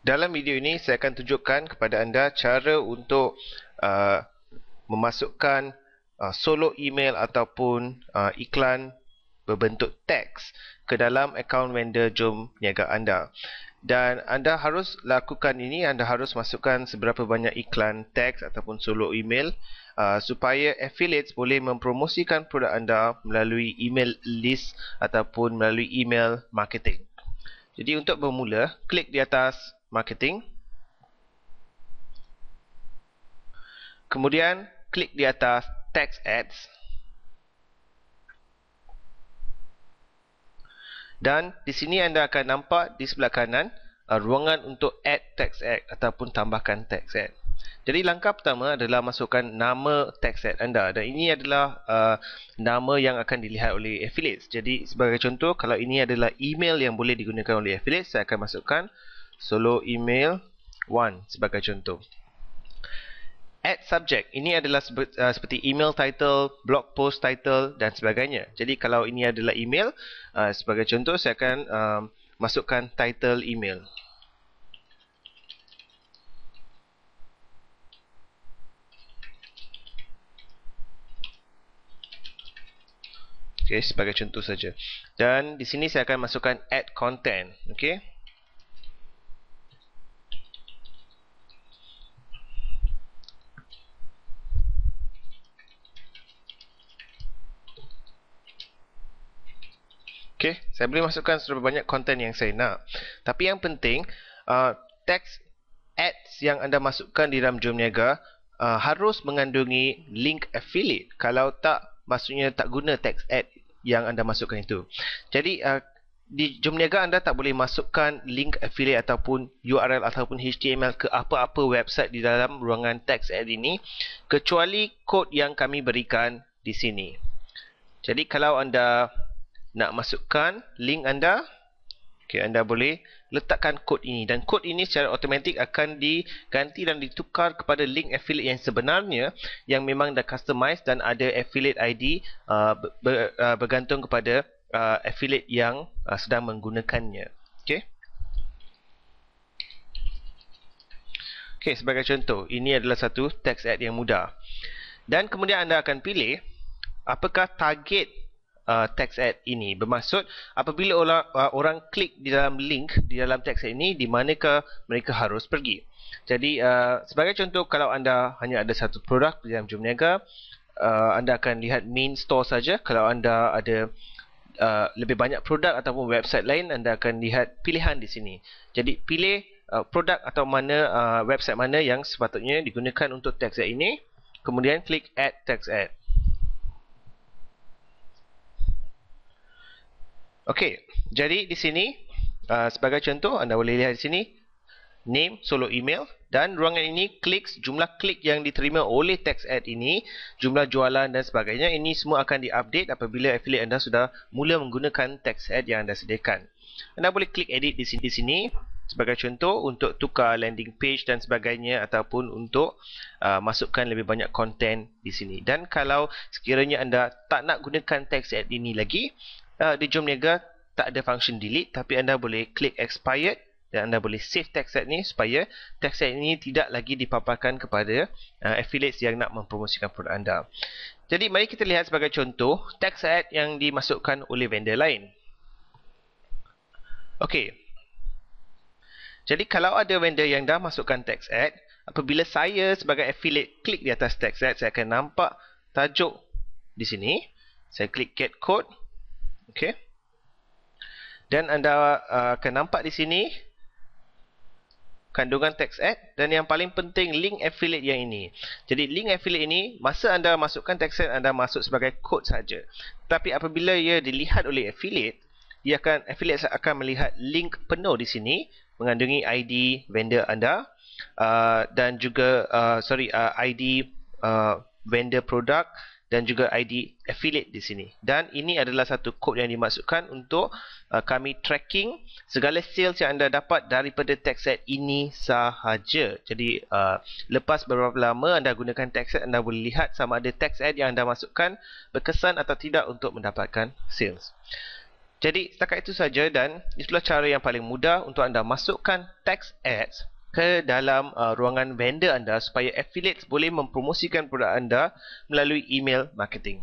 Dalam video ini saya akan tunjukkan kepada anda cara untuk uh, memasukkan uh, solo email ataupun uh, iklan berbentuk teks ke dalam akaun vendor Jom Niaga anda. Dan anda harus lakukan ini, anda harus masukkan seberapa banyak iklan teks ataupun solo email uh, supaya affiliates boleh mempromosikan produk anda melalui email list ataupun melalui email marketing. Jadi untuk bermula, klik di atas marketing. Kemudian klik di atas text ads. Dan di sini anda akan nampak di sebelah kanan uh, ruangan untuk add text ad ataupun tambahkan text ad. Jadi langkah pertama adalah masukkan nama text ad anda dan ini adalah uh, nama yang akan dilihat oleh affiliates. Jadi sebagai contoh kalau ini adalah email yang boleh digunakan oleh affiliates saya akan masukkan solo email 1 sebagai contoh. Add subject. Ini adalah uh, seperti email title, blog post title dan sebagainya. Jadi kalau ini adalah email, uh, sebagai contoh saya akan uh, masukkan title email. Okay, sebagai contoh saja. Dan di sini saya akan masukkan add content. Okay. Okay, saya boleh masukkan seberapa banyak konten yang saya nak. Tapi yang penting, uh, text ads yang anda masukkan di dalam Jom Niaga uh, harus mengandungi link affiliate. Kalau tak, maksudnya tak guna text ad yang anda masukkan itu. Jadi, uh, di Jom Niaga anda tak boleh masukkan link affiliate ataupun URL ataupun HTML ke apa-apa website di dalam ruangan text ad ini kecuali kod yang kami berikan di sini. Jadi kalau anda nak masukkan link anda. Okay, anda boleh letakkan kod ini. Dan kod ini secara automatik akan diganti dan ditukar kepada link affiliate yang sebenarnya yang memang dah customize dan ada affiliate ID uh, ber, uh, bergantung kepada uh, affiliate yang uh, sedang menggunakannya. Okey okey sebagai contoh ini adalah satu text ad yang mudah. Dan kemudian anda akan pilih apakah target uh, text ad ini. Bermaksud apabila orang, uh, orang klik di dalam link di dalam text ad ini di manakah mereka harus pergi? Jadi uh, sebagai contoh kalau anda hanya ada satu produk di dalam Jom Niaga uh, anda akan lihat main store saja. Kalau anda ada uh, lebih banyak produk ataupun website lain anda akan lihat pilihan di sini. Jadi pilih uh, produk atau mana uh, website mana yang sepatutnya digunakan untuk text ad ini. Kemudian klik add text ad Okey, jadi di sini uh, sebagai contoh anda boleh lihat di sini name solo email dan ruangan ini klik jumlah klik yang diterima oleh text ad ini, jumlah jualan dan sebagainya ini semua akan diupdate apabila affiliate anda sudah mula menggunakan text ad yang anda sediakan. Anda boleh klik edit di sini, di sini sebagai contoh untuk tukar landing page dan sebagainya ataupun untuk uh, masukkan lebih banyak konten di sini. Dan kalau sekiranya anda tak nak gunakan text ad ini lagi, uh, di Jom Niaga tak ada function delete tapi anda boleh klik expired dan anda boleh save text ad ni supaya text ad ini tidak lagi dipaparkan kepada uh, affiliates yang nak mempromosikan produk anda. Jadi mari kita lihat sebagai contoh text ad yang dimasukkan oleh vendor lain. Okey. Jadi kalau ada vendor yang dah masukkan text ad, apabila saya sebagai affiliate klik di atas text ad, saya akan nampak tajuk di sini. Saya klik get code Okey. Dan anda uh, akan nampak di sini kandungan text ad dan yang paling penting link affiliate yang ini. Jadi link affiliate ini masa anda masukkan text ad anda masuk sebagai kod saja. Tapi apabila ia dilihat oleh affiliate, ia akan affiliate akan melihat link penuh di sini mengandungi ID vendor anda uh, dan juga uh, sorry uh, ID uh, vendor produk dan juga ID affiliate di sini. Dan ini adalah satu kod yang dimasukkan untuk uh, kami tracking segala sales yang anda dapat daripada tax ad ini sahaja. Jadi uh, lepas beberapa lama anda gunakan tax ad, anda boleh lihat sama ada tax ad yang anda masukkan berkesan atau tidak untuk mendapatkan sales. Jadi setakat itu saja dan itulah cara yang paling mudah untuk anda masukkan text ads ke dalam uh, ruangan vendor anda supaya affiliates boleh mempromosikan produk anda melalui email marketing.